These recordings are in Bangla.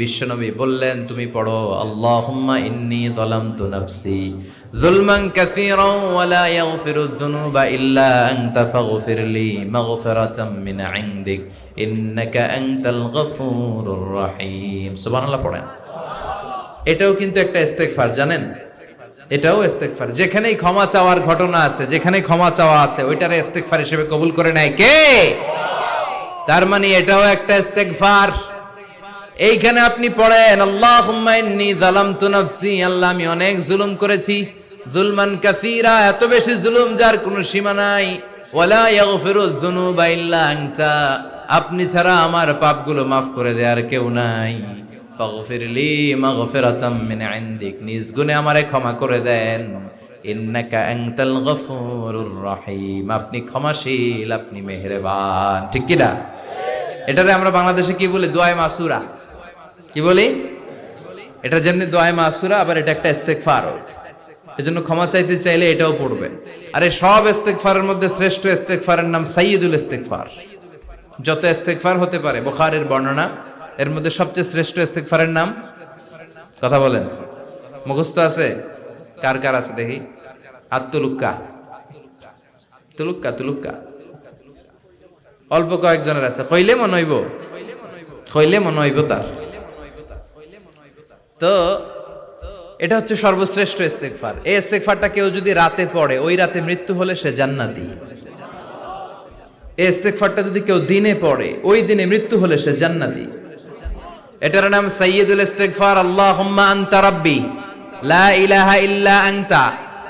বিশ্বনবী বললেন, তুমি পড়ো, আল্লাহুম্মা ইন্নী যালামতু নাফসি যুলমান কাসীরান ওয়া লা ইয়াগফিরু যুনুবা ইল্লা আনতা ফাগফিরলি মাগফিরাতাম মিন ইনদিক, ইন্নাকা আনতাল গফুরুর রহিম। সুবহানাল্লাহ পড়েন। এটাও কিন্তু একটা ইস্তেগফার, জানেন? এটাও ইস্তেগফার। যেখানেই ক্ষমা চাওয়ার ঘটনা আছে যেখানে ক্ষমা চাওয়া আছে, ওইটারে ইস্তেগফার হিসেবে কবুল করে নেয় কে? তার মানে এটাও একটা ইস্তেগফার। এইখানে আপনি পড়েন, আল্লাহুম্মা ইন্নী যালামতু নাফসি আল্লাহ, আমি অনেক জুলুম করেছি। জুলমান কাসিরা, এত বেশি জুলুম যার কোনো সীমা নাই। আপনি ছাড়া আমার পাপগুলো মাফ করে দেওয়ার কেউ নাই। নিজ গুণে আমারে ক্ষমা করে দেন। রহিম আপনি ক্ষমাশীল, আপনি মেহেরবান। ঠিক কি না? এটারে আমরা বাংলাদেশে কি বলি? দোয়ায় মাসুরা। কি বলি? এটা যেমনি দোয়ায় মাসুরা, আবার এটা একটা ইস্তেগফার এজন্য ক্ষমা চাইতে চাইলে এটাও পড়বে। আরে সব ইস্তেগফারের মধ্যে শ্রেষ্ঠ ইস্তেগফারের নাম সাইয়্যিদুল ইস্তেগফার। যত ইস্তেগফার হতে পারে, বুখারীর বর্ণনা, এর মধ্যে সবচেয়ে শ্রেষ্ঠ ইস্তেগফারের নাম? কথা বলেন। মুখস্থ আছে? কার কার আছে দেখি? হাত তুলুক্কা তুলুক্কা তুলুক্কা। অল্প কয়েকজনের আছে। কইলে মন হইব। কইলে মন হইব তার। তো এটা হচ্ছে সর্বশ্রেষ্ঠ ইস্তেগফার। এই ইস্তেগফারটা কেউ যদি রাতে পড়ে, ওই রাতে মৃত্যু হলে সে জান্নাতি। এই ইস্তেগফারটা যদি কেউ দিনে পড়ে, ওই দিনে মৃত্যু হলে সে জান্নাতি। এটার নাম সাইয়্যিদুল ইস্তেগফার। আল্লাহুম্মা আনতা রাব্বি। লা ইলাহা ইল্লা আনতা।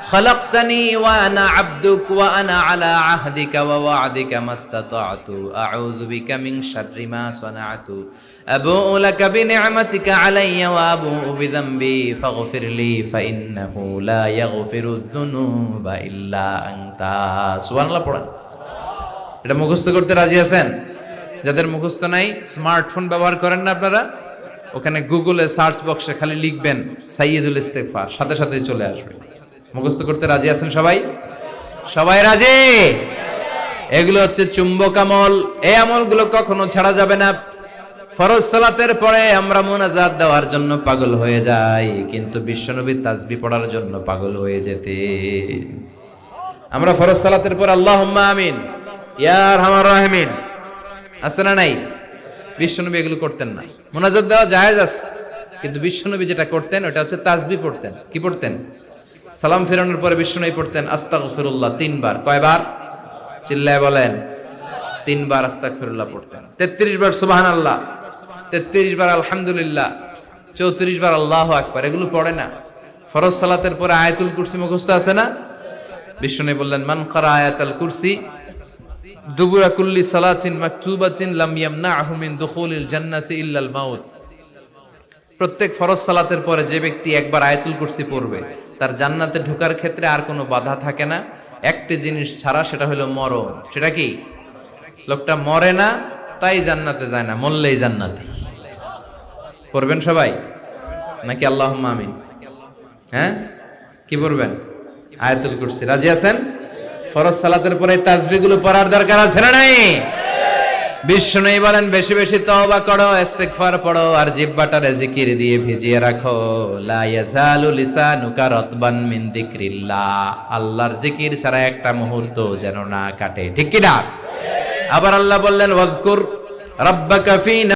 خلقتني وانا عبدك وانا على عهدك ووعدك ما استطعت اعوذ بك من شر ما صنعت ابوء لك بنعمتك علي وابوء بذنبي فاغفر لي فانه لا يغفر الذنوب الا انت سبحان الله পড়েন এটা মুখস্থ করতে রাজি আছেন যাদের মুখস্থ নাই স্মার্টফোন ব্যবহার করেন না আপনারা ওখানে গুগলে সার্চ বক্সে খালি লিখবেন সাইয়্যিদুল ইস্তেগফার সাথে সাথে চলে আসবে মুখস্থ করতে রাজি আছেন সবাই? সবাই রাজি? এগুলো হচ্ছে চুম্বক আমল। এই আমলগুলো কখনো ছাড়া যাবে না। ফরজ সালাতের পরে আমরা মোনাজাত দেওয়ার জন্য পাগল হয়ে যাই, কিন্তু বিশ্বনবী তাসবি পড়ার জন্য পাগল হয়ে যেতে আমরা ফরজ সালাতের পর আল্লাহুম্মা আমিন। ইয়ার হামার রাহমিন। আছে না নাই? বিশ্বনবী এগুলো করতেন না। মোনাজাত দেওয়া জায়েজ আছে, কিন্তু বিশ্বনবী যেটা করতেন, ওটা হচ্ছে তাসবি পড়তেন। কি পড়তেন? সালাম ফেরানোর পরে বিশ্বনবী পড়তেন, আস্তাগফিরুল্লাহ, তিনবার। কয়বার? চিল্লায় বলেন, তিনবার আস্তাগফিরুল্লাহ পড়তেন। তেত্রিশ বার সুবাহান আল্লাহ তেত্রিশ বার আলহামদুলিল্লাহ, চৌত্রিশ বার আল্লাহ আকবার। এগুলো পড়ে না। ফরজ সালাতের পরে আয়াতুল কুরসি মুখস্থ আছে না? বিষ্ণু বললেন, মান কারা আয়াতুল কুরসি, দুবুরা কুল্লি সালাতিন মাকতুবাতিন লাম ইয়ামনাহু মিন দুখুলিল জান্নাতি ইল্লাল মাউত। প্রত্যেক ফরজ সালাতের পরে যে ব্যক্তি একবার আয়াতুল কুরসি পড়বে তার জান্নাতে ঢোকার ক্ষেত্রে আর কোনো বাধা থাকে না। একটি জিনিস ছাড়া সেটা হলো মরণ। সেটা কি? লোকটা মরে না, তাই জান্নাতে যায় না, মরলেই জান্নাতি। করবেন সবাই? নাকি আল্লাহ আমিন? হ্যাঁ? কি পড়বেন? আয়াতুল কুরসি। রাজি আছেন? ফরজ সালাতের পরে তাসবিগুলো পড়ার দরকার আছে না নাই? নেই বলেন, বেশি বেশি তওবা করো পড়ো, আর জিকির দিয়ে ভিজিয়ে রাখো। লা ইয়াজালু লিসানুকা রাতবান মিন যিকরিল্লাহ। আল্লাহর জিকির ছাড়া একটা মুহূর্ত যেন না কাটে। ঠিক কি না আবার আল্লাহ বললেন, ওয়াজকুর রাব্বাকা ফি